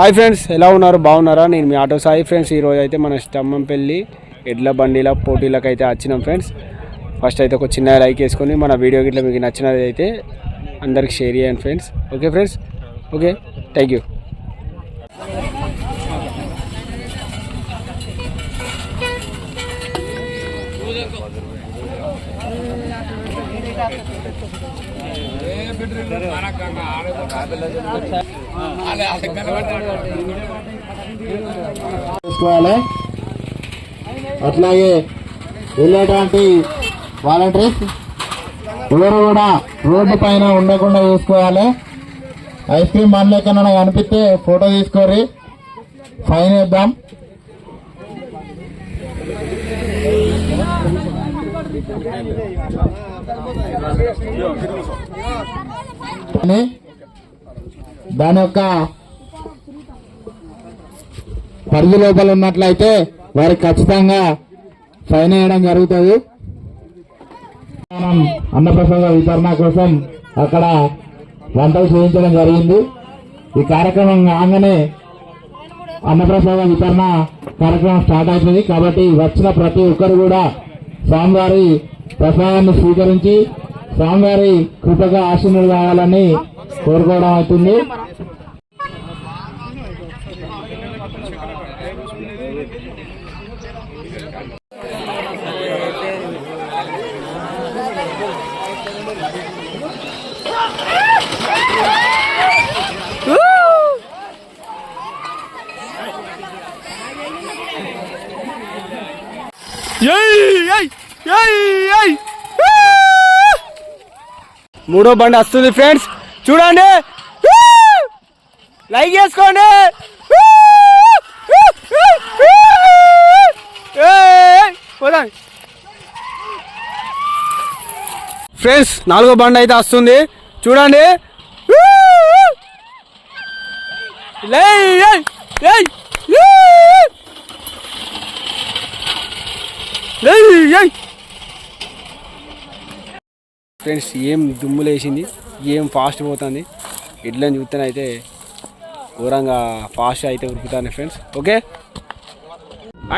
Hi friends ఎలా ఉన్నారు? బాగున్నారా? నేను మీ ఆటో సాయి ఫ్రెండ్స్. ఈరోజు అయితే మన స్తంభంపల్లి ఎడ్ల బండిల పోటీలకు అయితే వచ్చినాం ఫ్రెండ్స్. ఫస్ట్ అయితే ఒక చిన్న లైక్ వేసుకొని మన వీడియో గిట్ల మీకు నచ్చినది అయితే అందరికి షేర్ చేయండి friends. Okay friends? Okay thank you. చూసుకోవాలి అట్లాగే వెళ్ళేటువంటి వాలంటీర్స్ ఎవరు కూడా రోడ్డు పైన ఉండకుండా చూసుకోవాలి. ఐస్ క్రీమ్ మన ఎక్కడ కనిపిస్తే ఫోటో తీసుకోరి ఫైన్ వేద్దాం. అని దాని యొక్క పరిధి లోపల ఉన్నట్లయితే వారికి ఖచ్చితంగా ఫైన్ వేయడం జరుగుతుంది. మనం అన్నప్రసాద వితరణ కోసం అక్కడ వంటలు చేయించడం జరిగింది. ఈ కార్యక్రమం కాగానే అన్నప్రసాద వితరణ కార్యక్రమం స్టార్ట్ అవుతుంది. కాబట్టి వచ్చిన ప్రతి ఒక్కరు కూడా స్వామివారి ప్రసాదాన్ని స్వీకరించి స్వామివారి కృపగా ఆశీనులు కావాలని కోరుకోవడం అవుతుంది Yay! Yay! Yay! Yay! మూడో బండి వస్తుంది ఫ్రెండ్స్. చూడండి. లైక్ చేసుకోండి. పోదాం. ఫ్రెండ్స్ నాలుగో బండి అయితే వస్తుంది. చూడండి. లై, లై, లై. ఫ్రెండ్స్ ఏం దుమ్ము లేచింది ఏం ఫాస్ట్ పోతుంది. ఇడ్లని చూస్తేనైతే ఘోరంగా ఫాస్ట్ అయితే ఉరుకుతాను ఫ్రెండ్స్ ఓకే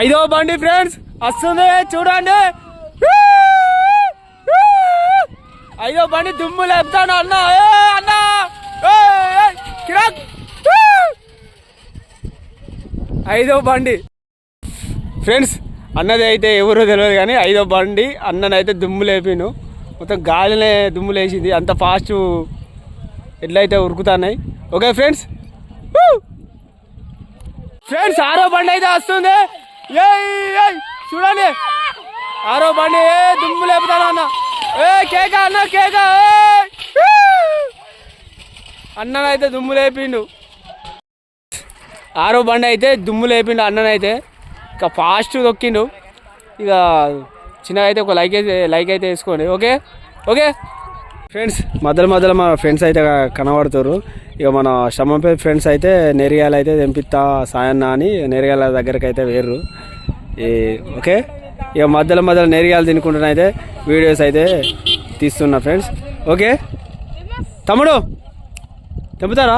ఐదో బండి ఫ్రెండ్స్ వస్తుంది. చూడండి. ఐదో బండి దుమ్ము లేపుతాను అన్న. అన్న. ఐదో బండి. ఫ్రెండ్స్ అన్నది అయితే ఎవరో తెలియదు కానీ ఐదో బండి అన్ననైతే దుమ్ము లేపిను మొత్తం గాలినే దుమ్ము లేచింది అంత ఫాస్ట్ ఎట్లయితే ఉరుకుతున్నాయి. ఓకే ఫ్రెండ్స్ ఫ్రెండ్స్ ఆరో బండి అయితే వస్తుంది. ఏయ్, చూడండి. ఆరో బండి ఏ దుమ్ము లేపుతాను అన్న? ఏ కేక అన్న కేక అన్ననైతే దుమ్ము లేపిండు. ఆరో బండి అయితే దుమ్ము లేపిండు అన్ననైతే. ఇక ఫాస్ట్ దొక్కిండు ఇక చిన్నగా అయితే ఒక లైక్ అయితే లైక్ అయితే వేసుకోండి. ఓకే ఓకే ఫ్రెండ్స్ మధ్యలో మధ్యలో మా ఫ్రెండ్స్ అయితే కనబడుతారు ఇక మన శమంపే ఫ్రెండ్స్ అయితే నెరిగాయలు అయితే తెంపిస్తా సాయన్న అని నెరిగాయల దగ్గరికి అయితే వేర్రు ఈ ఓకే ఇక మధ్యలో మధ్యలో నెరిగాయలు తినుకుంటున్న అయితే వీడియోస్ అయితే తీస్తున్నా ఫ్రెండ్స్ ఓకే తమ్ముడు తెంపుతారా?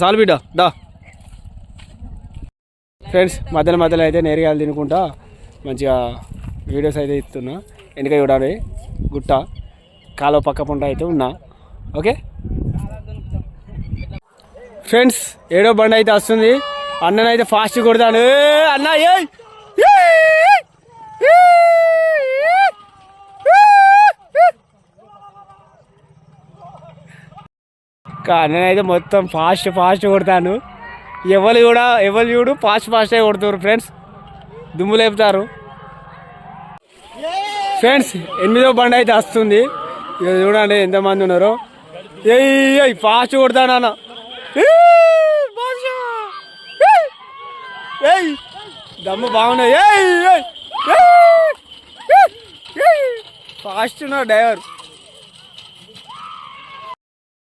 సాల్ బిడ్డ డా ఫ్రెండ్స్ మధ్యలో మధ్యలో అయితే నేరుగా తినుకుంటా. మంచిగా వీడియోస్ అయితే ఇస్తున్నా వెనక చూడాలి. గుట్ట. కాలువ పక్క పంట అయితే ఉన్నా. ఓకే? ఫ్రెండ్స్ ఏడో బండి అయితే వస్తుంది. అన్ననైతే ఫాస్ట్ కొడతాను అన్న ఏ అన్ననైతే మొత్తం ఫాస్ట్ ఫాస్ట్ కొడతాను ఎవరు కూడా ఎవరు చూడు ఫాస్ట్ ఫాస్ట్గా కొడుతున్నారు ఫ్రెండ్స్ దుమ్ము లేపుతారు. ఫ్రెండ్స్ ఎనిమిదో బండి అయితే వస్తుంది. ఇక చూడండి ఎంతమంది ఉన్నారో. ఏయ్ ఫాస్ట్ కొడతా అన్న ఏయ్, దమ్ము బాగున్నాయి. ఏయ్ ఫాస్ట్ ఉన్నాడు డ్రైవర్.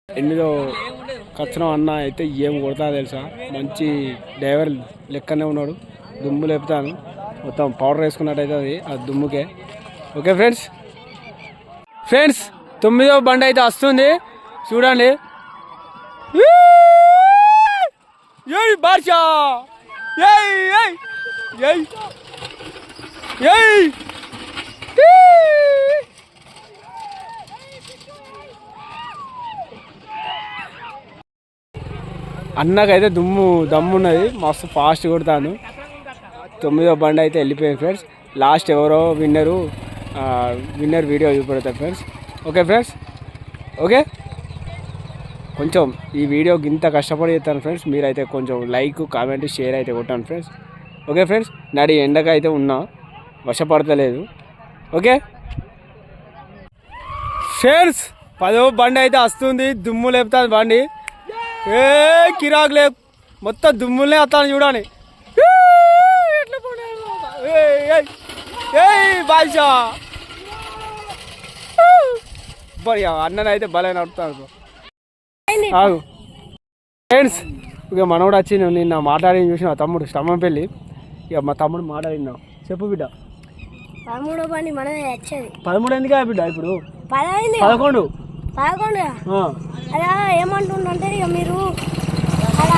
ఎనిమిదో కచ్చనం అన్న అయితే ఏం కొడతా తెలుసా? మంచి డ్రైవర్ లెక్కనే ఉన్నాడు. దుమ్ము లేపుతాను. మొత్తం పౌడర్ వేసుకున్నట్టయితే అది ఆ దుమ్ముకే. Okay friends? ఫ్రెండ్స్ తొమ్మిదో బండి అయితే వస్తుంది. చూడండి. బార్షా! ఏయ్ ఏయ్ ఏయ్ ఏయ్! అన్నకైతే దుమ్ము దమ్ము ఉన్నది మస్తు ఫాస్ట్ కొడతాను. తొమ్మిదో బండి అయితే వెళ్ళిపోయింది ఫ్రెండ్స్. లాస్ట్ ఎవరో విన్నరు విన్నర్ వీడియో చూపెడతారు ఫ్రెండ్స్ ఓకే ఫ్రెండ్స్ ఓకే కొంచెం ఈ వీడియోకి ఇంత కష్టపడి చేస్తాను ఫ్రెండ్స్ మీరైతే కొంచెం లైక్ కామెంట్ షేర్ అయితే కొట్టాను ఫ్రెండ్స్ ఓకే ఫ్రెండ్స్ నాడి ఎండగా అయితే ఉన్నా వశపడతలేదు. ఓకే ఫ్రెండ్స్ పదో బండి అయితే వస్తుంది. దుమ్ము లేపుతుంది బండి. ఏ కిరాక్ లేపు. మొత్తం దుమ్ములే వస్తాను చూడండి. ఏ, పోనీ? బరి అన్నని అయితే భలే నడుపుతాను ఫ్రెండ్స్ ఇక మనోడు వచ్చి నేను నిన్న మాట్లాడి చూసిన మా తమ్ముడు? స్టమ్మం పెళ్ళి ఇక మా తమ్ముడు మాట్లాడినా చెప్పు బిడ్డ. పదమూడో బండి మనమే వచ్చేది. పదమూడు ఎందుకా బిడ్డ ఇప్పుడు? పదైంది పదకొండు. పదకొండు. అలా ఏమంటుండంటే ఇక మీరు అలా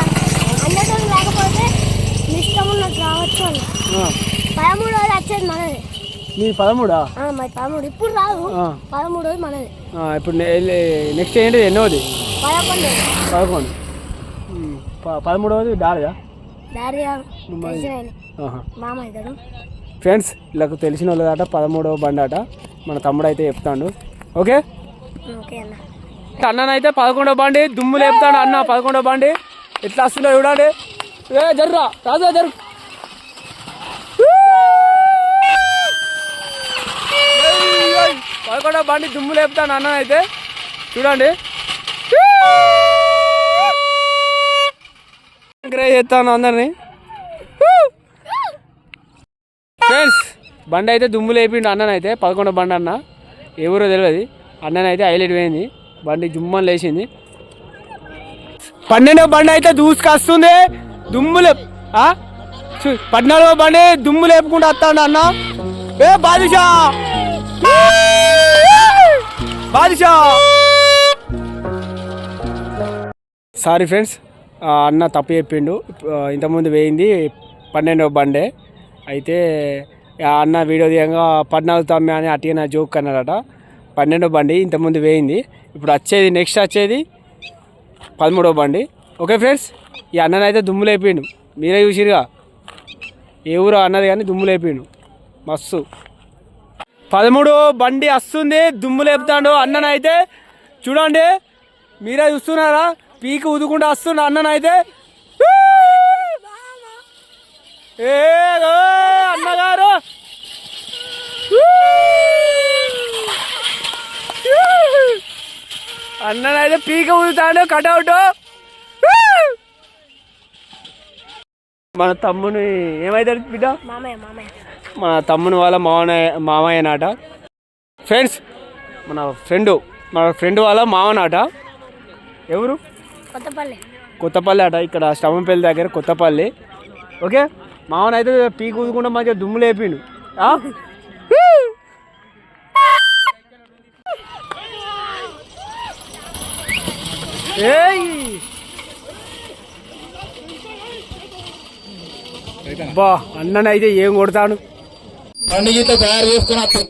అందరం లేకపోతే మీ ఇష్టం ఉన్నట్టు రావచ్చు అని. పదమూడోది వచ్చేది మనది. నీ పదమూడా? మరి పదమూడు. ఇప్పుడు రాదు. ఆ. పదమూడోది మనది. ఇప్పుడు నెక్స్ట్ ఏంటి ఎన్నోది? పదకొండు. పదకొండు. పదమూడవది ఇద్దరు. ఫ్రెండ్స్ వీళ్ళకు తెలిసిన వాళ్ళు అట పదమూడవ బండి అట మన తమ్ముడు అయితే చెప్తాడు. ఓకే? ఓకే అన్న. అన్ననైతే పదకొండవ బండి దుమ్ము లేపుతాడు అన్న పదకొండవ బండి. ఎట్లా వస్తుందో చూడండి. ఏ జర్రా రాజా జరు పదకొండవ బండి దుమ్ము లేపుతాను అన్న అయితే. చూడండి. ఎంకరేజ్ చేస్తాను అందరినీ. ఫ్రెండ్స్ బండి అయితే దుమ్ము లేపిండు అన్ననైతే పదకొండవ బండి అన్న. ఎవరో తెలియదు. అన్ననైతే హైలైట్ పోయింది. బండి జుమ్మని లేచింది. పన్నెండవ బండి అయితే దూసుకొస్తుంది. దుమ్ము లేపు పద్నాలుగో బండి దుమ్ము లేపుకుంటూ వస్తాడు అన్న. ఏ బాదుషా! బాదుషా! సారీ ఫ్రెండ్స్ అన్న తప్పు చెప్పిండు. ఇంతకుముందు వేయింది పన్నెండవ బండే. అయితే అన్న వీడియో తీయంగా పద్నాలుగు తమ్మి అని అట్టి నా జోక్ అన్నాడట. పన్నెండవ బండి ఇంతకుముందు వేయింది. ఇప్పుడు వచ్చేది నెక్స్ట్ వచ్చేది పదమూడవ బండి. ఓకే ఫ్రెండ్స్ ఈ అన్ననైతే దుమ్ము లేపిండు మీరే చూసిరుగా ఏ ఊరో అన్నది కానీ దుమ్ము లేపిండు మస్తు. పదమూడు బండి వస్తుంది దుమ్ము లేపుతాడు అన్ననైతే. చూడండి మీరే చూస్తున్నారా? పీకి ఉదుకుండా వస్తున్నా అన్ననైతే. ఏ అన్నగారు. అన్ననైతే పీక ఉదుతాడు కటౌట్ మన తమ్ముని ఏమైతే బిడ్డ? మామయ్య మామయ్య. మన తమ్ముని వాళ్ళ మామయ్య మామయ్య నాట ఫ్రెండ్స్ మన ఫ్రెండ్ మన ఫ్రెండ్ వాళ్ళ మామనాట. ఎవరు? కొత్తపల్లి. కొత్తపల్లి అట ఇక్కడ స్టమంపల్లి దగ్గర కొత్తపల్లి. ఓకే? మామన్ అయితే పీక్ ఊదుకుంటా మంచిగా దుమ్ము లేపిండు. బా అన్ననైతే ఏం కొడతాను బండి గీత తయారు చేసుకుని.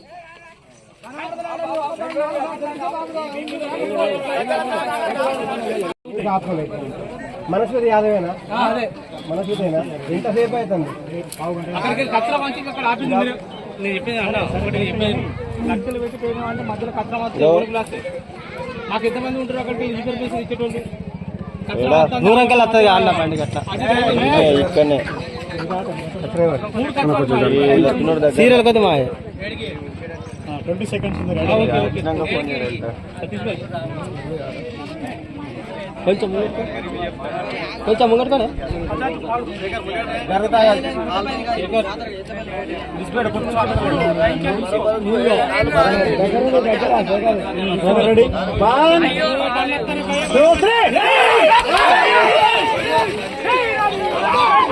మనసు యాదవేనా? మనసుదేనా ఎంతసేపు అవుతుంది? నేను చెప్పింది అన్న ఒకటి చెప్పేది. లక్షలు పెట్టి పోయిన అంటే మధ్యలో కచ్చల మంచి మాకు ఎంతమంది ఉంటారు అక్కడికి? చేసి ఇచ్చేటోళ్ళు. దూరం కల్లా వస్తుంది అన్న పండుగ అట్లా ఇక్కడనే. మూడు కచ్చలు సీరియల్ కొద్ది మా ట్వంటీ సెకండ్స్ సతీష్ భాయ్ కొంచెం కొంచెం ముంగట్టుకోనే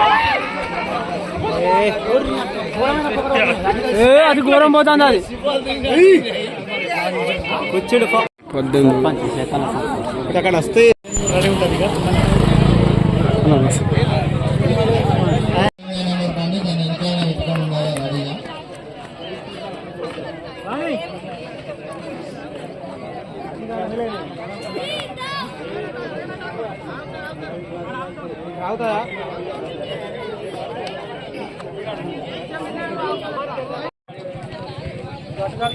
ఏ అది ఘోరం పోతుంది అది. వచ్చాడు అక్కడ వస్తే రావుతారా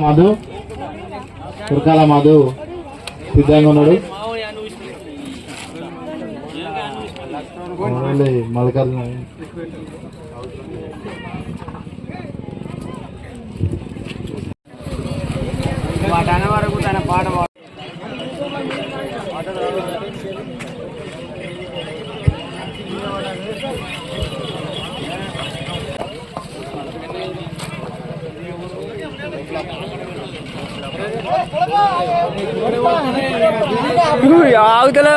మధు. కురకాల మధు సిద్ధంగా ఉన్నాడు. మధుకాలు వాటి తన పాట ఆగుతలే?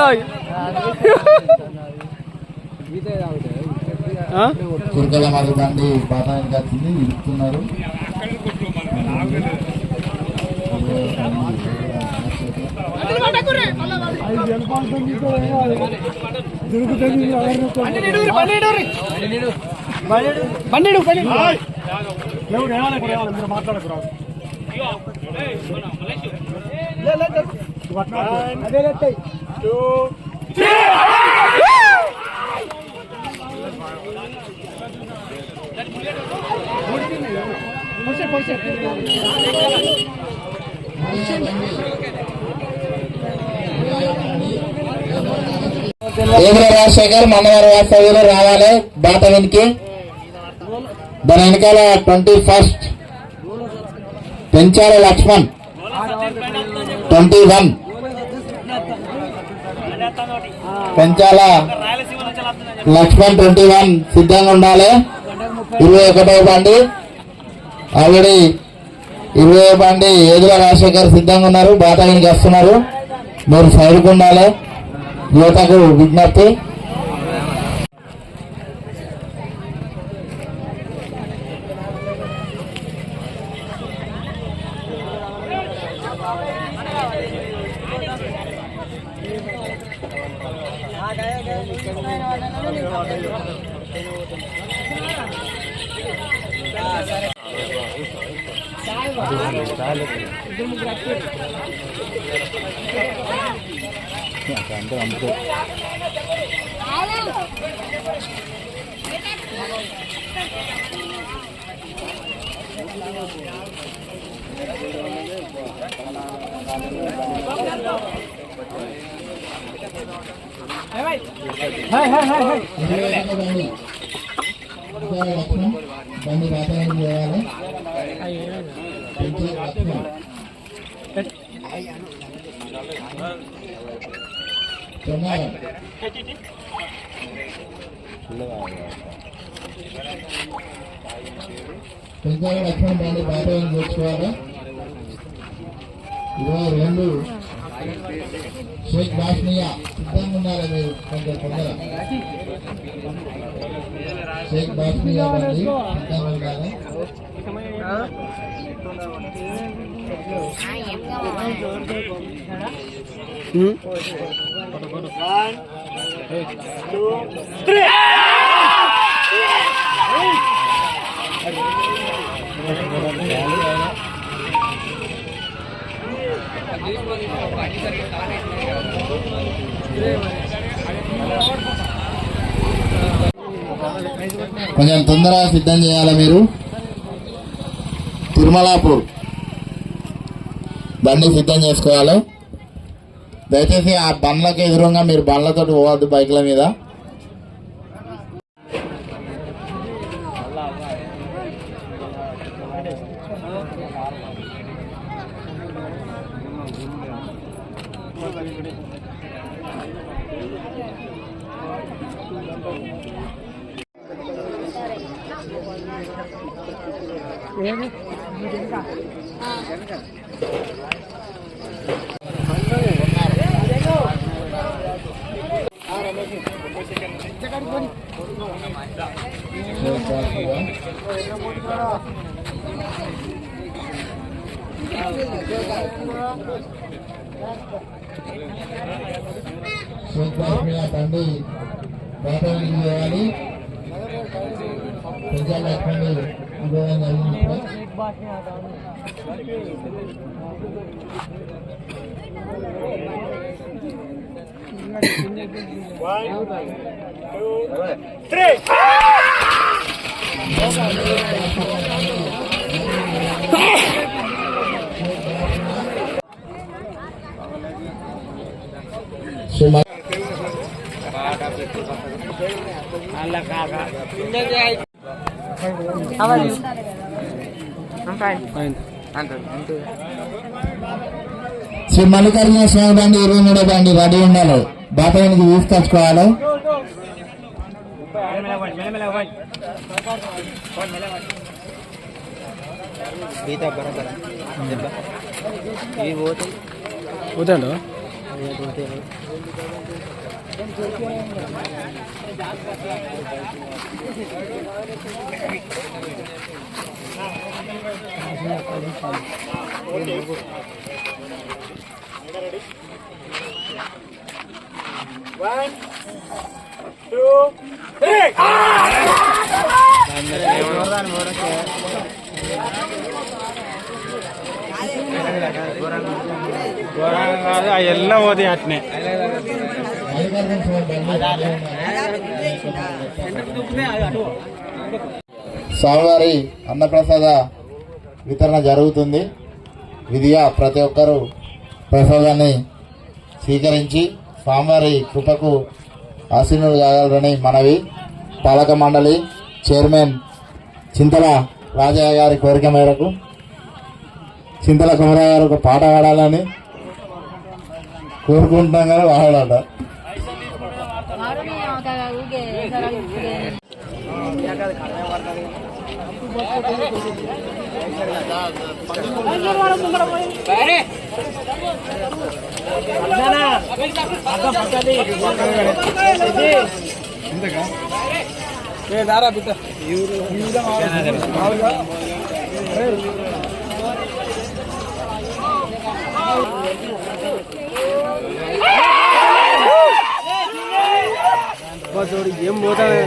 కురకాల మధు బండి బాటానికి వచ్చింది ఇస్తున్నారు ఏగుల రాజశేఖర్ మందవారి వాస్తవ్యులు రావాలి బాట వెనక్కి దాని వెనకాల twenty first Penchala Lakshman. Twenty one. Penchala? Lakshman twenty one సిద్ధంగా ఉండాలి. ఇరవై ఒకటో బండి. ఆల్రెడీ ఇరవై బండి ఏదుల రాజశేఖర్ సిద్ధంగా ఉన్నారు బాట వస్తున్నారు మీరు సైడ్కు ఉండాలి. యువతకు విజ్ఞప్తి. పెంచాలి లక్ష్మణ బండి వాతావరణం చేసుకోవాలి ఇరవై రెండు షేక్ బాష్నియా సిద్ధంగా ఉండాలి మీరు కొంచెం తొందర షేక్ బాష్నియా బండి సిద్ధంగా ఉండాలి ఉమ్. కొంచెం తొందరగా సిద్ధం చేయాలి మీరు తిరుమలాపూర్ బండి సిద్ధం చేసుకోవాలి. దయచేసి ఆ బండ్లకు ఎదురుగా మీరు బండ్లతో పోవద్దు బైక్ల మీద. శుభ్రమైన తండ్రి బాటలోకి పోవాలి ప్రజల లక్ష్మణి విజయం జరిగింది Suma How are you? I'm fine. Fine. Shri Mallikarjuna స్వామి బండి ఇరవై మూడో బండి రెడీ ఉండాలి బాటలోనికి తీసుకొచ్చుకోవాలి పోతాడు One, two, three. ఎల్ల పోతే అట్నే స్వామివారి అన్నప్రసాద వితరణ జరుగుతుంది. విధిగా ప్రతి ఒక్కరూ ప్రసాదాన్ని స్వీకరించి స్వామివారి కృపకు ఆశీనులు కాగలరని మనవి. పాలక మండలి చైర్మన్ చింతల రాజయ్య గారి కోరిక మేరకు చింతల కుమరయ్య గారు ఒక పాట పాడాలని కోరుకుంటున్నాం కానీ उगे सारा उगे బిడ్డ వాడాలట చూడు ఏం పోతాడు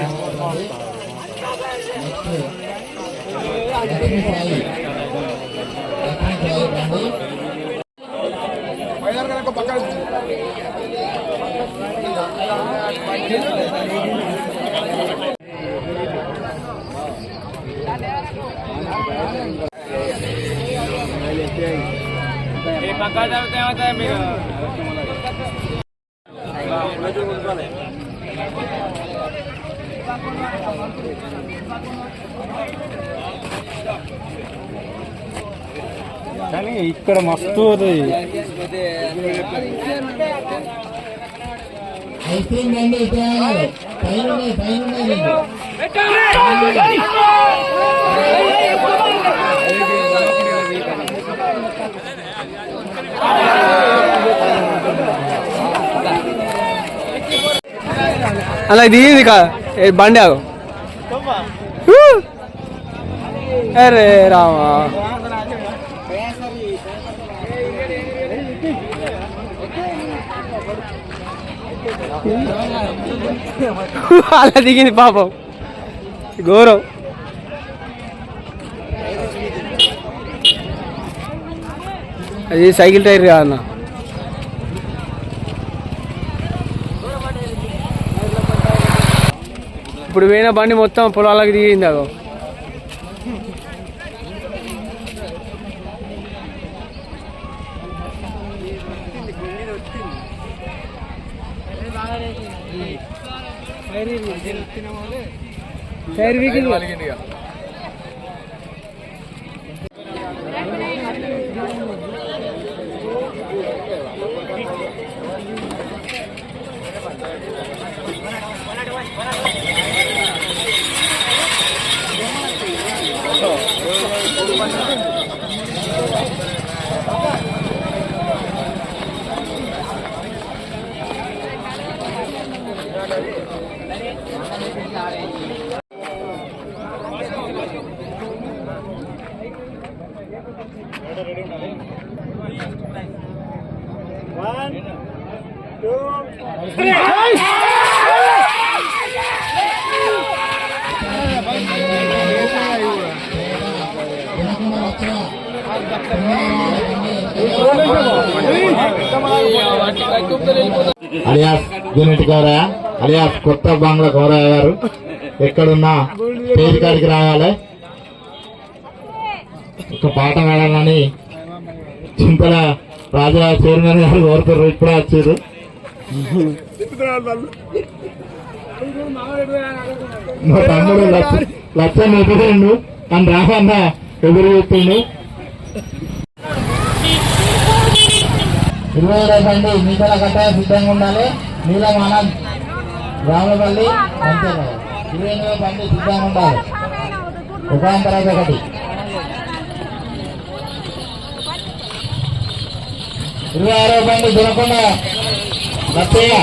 కానీ ఇక్కడ మస్తు ఐస్ క్రీమ్ రండి ఇటు పైన ఉన్నాయి, పైన అలా ఇది ఇది బండి ఆగు. అరే రామా. అలా దిగింది పాపం. ఘోరం. అది సైకిల్ టైర్ కాదన్న ఇప్పుడు పోయిన బండి మొత్తం పొలాలకు దిగింది అదో టైర్ యూనిట్ గౌరయ్య అలియా కొత్త బంగ్లా గౌరయ్య గారు. ఎక్కడున్నా? పేరు కాడికి రావాలి ఒక పాట పాడాలని చింతల రాజా చైర్మన్ గారు కోరుతారు ఇప్పుడే వచ్చారు. మా తమ్ముడు లక్ష లక్ష ఎదురుండు అని రామన్న ఎదురు చెప్పిండు ఇరవై రండి మీటల కట్ట సిద్ధంగా ఉండాలి. నీలం ఆనంద్ రామపల్లి అంతే ఇరవై ఎనిమిది బండి సిద్ధంగా ఉండాలి ఒక తర్వాత ఒకటి ఇరవై ఆరో బండి దొరకొండ లచ్చయ్య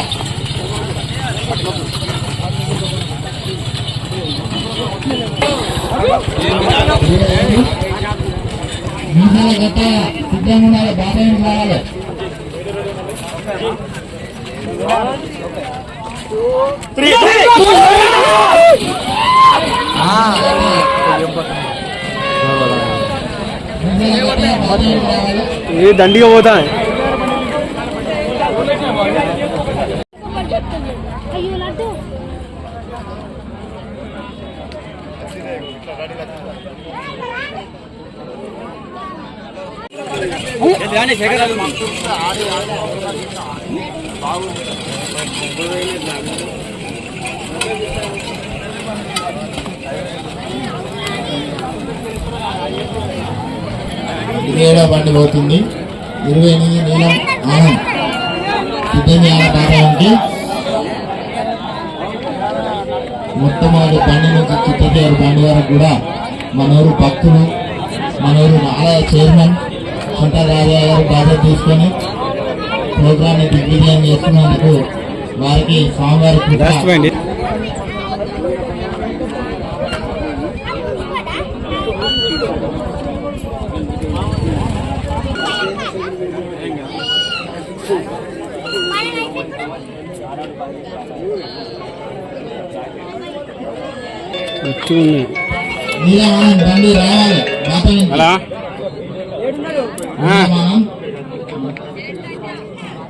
సిద్ధంగా ఉండాలి బాగా రావాలి ఏ దండిగా పోతా అయ్యో లడ్డు ఇరవై ఏడో బండి పోతుంది. ఇరవై ఎనిమిది నీలం ఆనంద్ సిద్ధంగా చేయాలి మొట్టమొదటి బండి నుంచి చిత్తచేరు బండి వరకు కూడా మనూరు భక్తులు మనూరు ఆలయ చైర్మన్ సుంటా రాజా గారు బాధ్యత తీసుకొని ప్రోగ్రాన్ని దిగ్విజయం చేస్తున్నందుకు వారికి స్వామివారి కృప.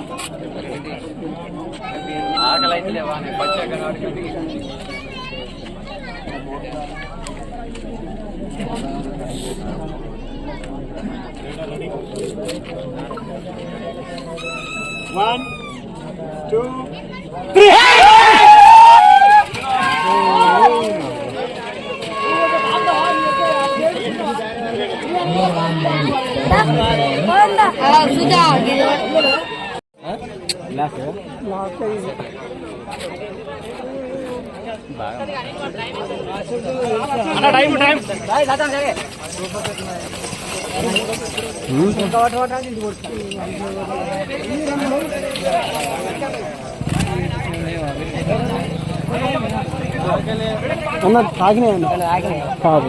బాట నుంచి. అలా నీలం ఆనంద్ ఇక అయిపోయింది ఇక వెళ్తా మంచాల బండి. సుధా అన్న తాగినాయి అన్న కాదు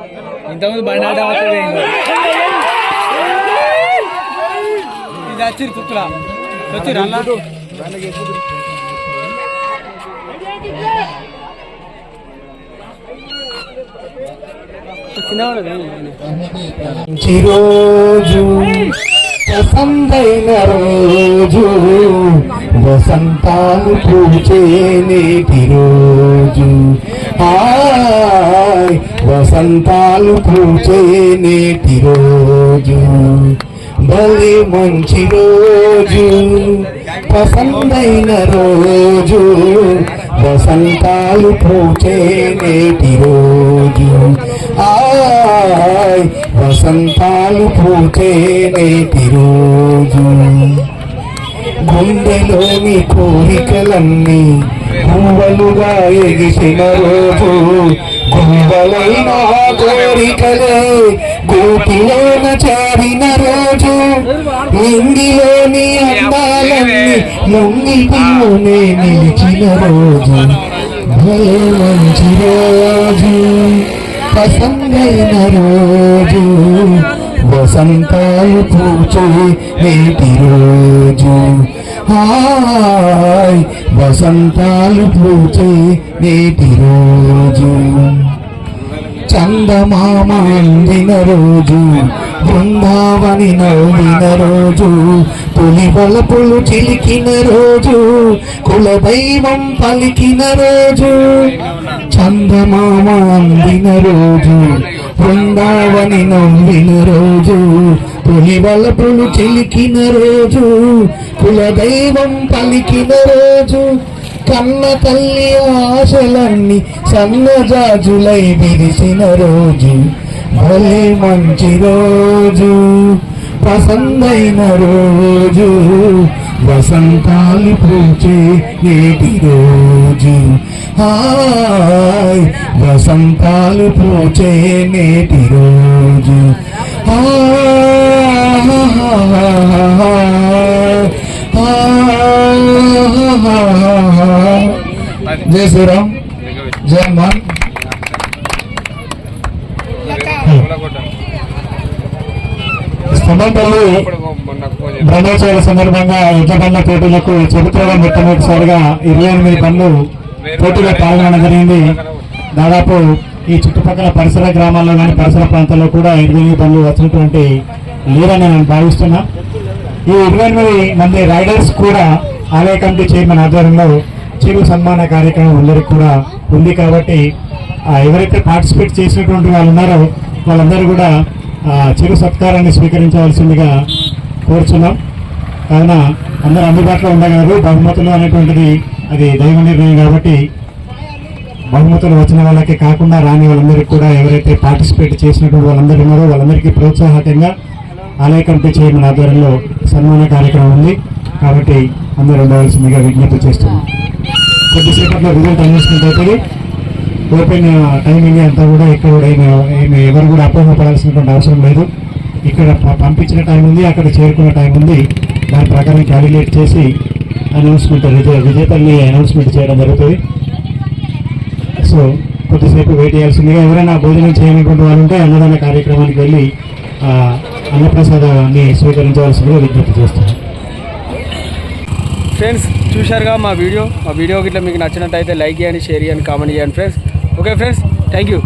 ఇంతకుముందు బండి ఆట ఇది వచ్చి తుత్తులా వచ్చి రల్లా మంచి రోజు వసంతైన రోజు వసంతాలు పూచే నేటి రోజు. హాయ్ వసంతాలు పూచే నేటి రోజు. భలే మంచి రోజు. పసందైన రోజు. వసంతాలు పూచే నేటి రోజు. ఆయ్ వసంతాలు పూచే నేటి రోజు. గుండెలోని కోరికలన్నీ పువ్వలుగా ఎగిసిన రోజు. గుండెలైన కోరికలే గోపిలోన చారిన రోజు ఇంగిలోని అందాలన్నీ లొంగిలోనే నిలిచిన రోజు భలే మంచి రోజు పసందైన రోజు వసంతాలు పూచే నేటి రోజు. హాయ్ వసంతాలు పూచే నేటి రోజు. చందమామ అందిన రోజు బృందావని నవ్విన రోజు పులి బలపులు చిలికిన రోజు కులదైవం పలికిన రోజు. చందమామ అందిన రోజు బృందావని నవ్విన రోజు పులి వలపులు చిలికిన రోజు కులదైవం పలికిన రోజు కన్న తల్లి ఆశలన్నీ సన్నజాజులై విరిసిన రోజు. భలే మంచి రోజు పసందైన రోజు వసంతాలు పూచే నేటి రోజు. హాయ్ వసంతాలు పూచే నేటి రోజు జయ శ్రీరామ్ జయ హనుమాన్ స్తంభంపల్లి బ్రహ్మోత్సవాల సందర్భంగా యుద్ధబండ పోటీలకు చరిత్రలో మొట్టమొదటిసారిగా ఇరవై ఎనిమిది పనులు పోటీలో పాల్గొనడం జరిగింది దాదాపు ఈ చుట్టుపక్కల పరిసర గ్రామాల్లో కానీ పరిసర ప్రాంతాల్లో కూడా ఇరవై ఎనిమిది పనులు వచ్చినటువంటి లేదని నేను భావిస్తున్నా. ఈ ఇరవై ఎనిమిది మంది రైడర్స్ కూడా ఆలయ కమిటీ చైర్మన్ ఆధ్వర్యంలో చిరు సన్మాన కార్యక్రమం అందరికి కూడా ఉంది కాబట్టి ఎవరైతే పార్టిసిపేట్ చేసినటువంటి వాళ్ళు ఉన్నారో వాళ్ళందరూ కూడా చిరు సత్కారాన్ని స్వీకరించవలసిందిగా కోరుచున్నాం. కావున అందరూ అందుబాటులో ఉండగలరు. బహుమతులు అనేటువంటిది అది దైవ నిర్ణయం కాబట్టి బహుమతులు వచ్చిన వాళ్ళకి కాకుండా రాని వాళ్ళందరికీ కూడా ఎవరైతే పార్టిసిపేట్ చేసినటువంటి వాళ్ళందరూ ఉన్నారో వాళ్ళందరికీ ప్రోత్సాహకంగా ఆలయ కమిటీ చైర్మన్ ఆధ్వర్యంలో సన్మాన కార్యక్రమం ఉంది. కాబట్టి అందరూ ఉండవలసిందిగా విజ్ఞప్తి చేస్తున్నాం. కొద్దిసేపట్లో రిజల్ట్ అనౌన్స్మెంట్ అవుతుంది. ఓపెన్ టైమింగ్ uh, అంతా కూడా ఇక్కడ కూడా ఏమి ఎవరు కూడా అపోహపడాల్సినటువంటి అవసరం లేదు. ఇక్కడ పంపించిన టైం ఉంది అక్కడ చేరుకున్న టైం ఉంది. దాని ప్రకారం క్యాలిక్యులేట్ చేసి అనౌన్స్మెంట్ విజయ విజేతల్ని అనౌన్స్మెంట్ చేయడం జరుగుతుంది. సో కొద్దిసేపు వెయిట్ చేయాల్సిందిగా ఎవరైనా భోజనం చేయనటువంటి వాళ్ళు ఉంటే అన్నదాన కార్యక్రమానికి వెళ్ళి అన్నప్రసాదాన్ని స్వీకరించవలసిందిగా విజ్ఞప్తి చేస్తాను ఫ్రెండ్స్ చూశారుగా మా వీడియో. మా వీడియో గిట్ల మీకు నచ్చినట్టయితే లైక్ చేయండి షేర్ చేయండి కామెంట్ చేయండి friends okay friends thank you